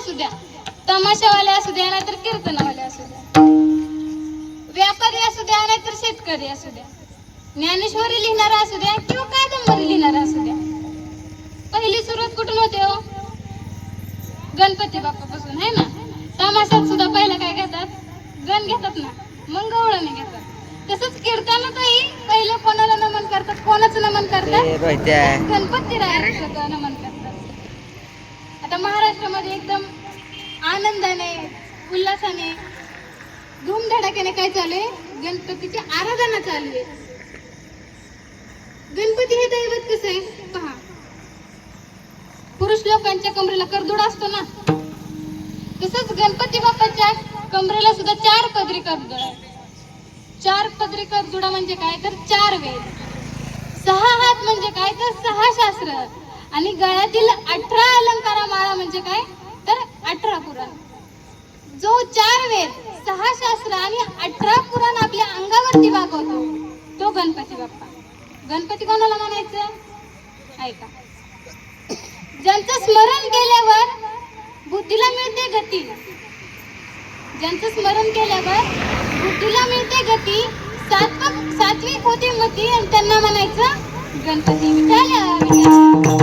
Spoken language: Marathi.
असू द्या. तमाशावाले असू द्या नाहीतर कीर्तनावाले असू द्या. व्यापारी असू द्या नाहीतर शेतकरी असू द्या. ज्ञानेश्वरी लिहिणारा असू द्या किंवा कादंबरी लिहिणारा असू द्या. पहिली सुरुवात कुठून होते हो? गणपती बाप्पापासून आहे ना? तमाशात सुद्धा पहिलं काय घेतात? गण घेतात ना? मग गवळणी घेतात. तसंच कीर्तनातही पहिले कोणाला नमन करतात? कोणाचं नमन करतात? गणपती रायाचं नमन करतात. महाराष्ट्रामध्ये एकदम आनंदाने उल्हासाने धूमधडाक्याने काय चालू आहे? गणपतीची आराधना चालू आहे. गणपती हे दैवत कसं आहे? पहा. पुरुष लोकांच्या कमरेला करदुडा असतो ना? तसंच गणपती बाप्पाच्या कमरेला सुद्धा चार पदरी करदुडा आहे. चार पदरी करदुडा म्हणजे काय? तर चार वेद. सहा हात म्हणजे काय? तर सहा शास्त्र. आणि गळ्यातील अठरा अलंकारा माळा म्हणजे काय? तर अठरा पुराण. जो चार वेद सहा शास्त्र आणि अठरा पुराण आपल्या अंगावरती वागवतो तो गणपती बाप्पा. गणपती कोणाला म्हणायचं? ऐका. ज्यांचं स्मरण केल्यावर बुद्धीला मिळते गती. ज्यांचं स्मरण केल्यावर बुद्धीला मिळते गती सात्विक सात्विक होती मती आणि त्यांना म्हणायचं गणपती विठाला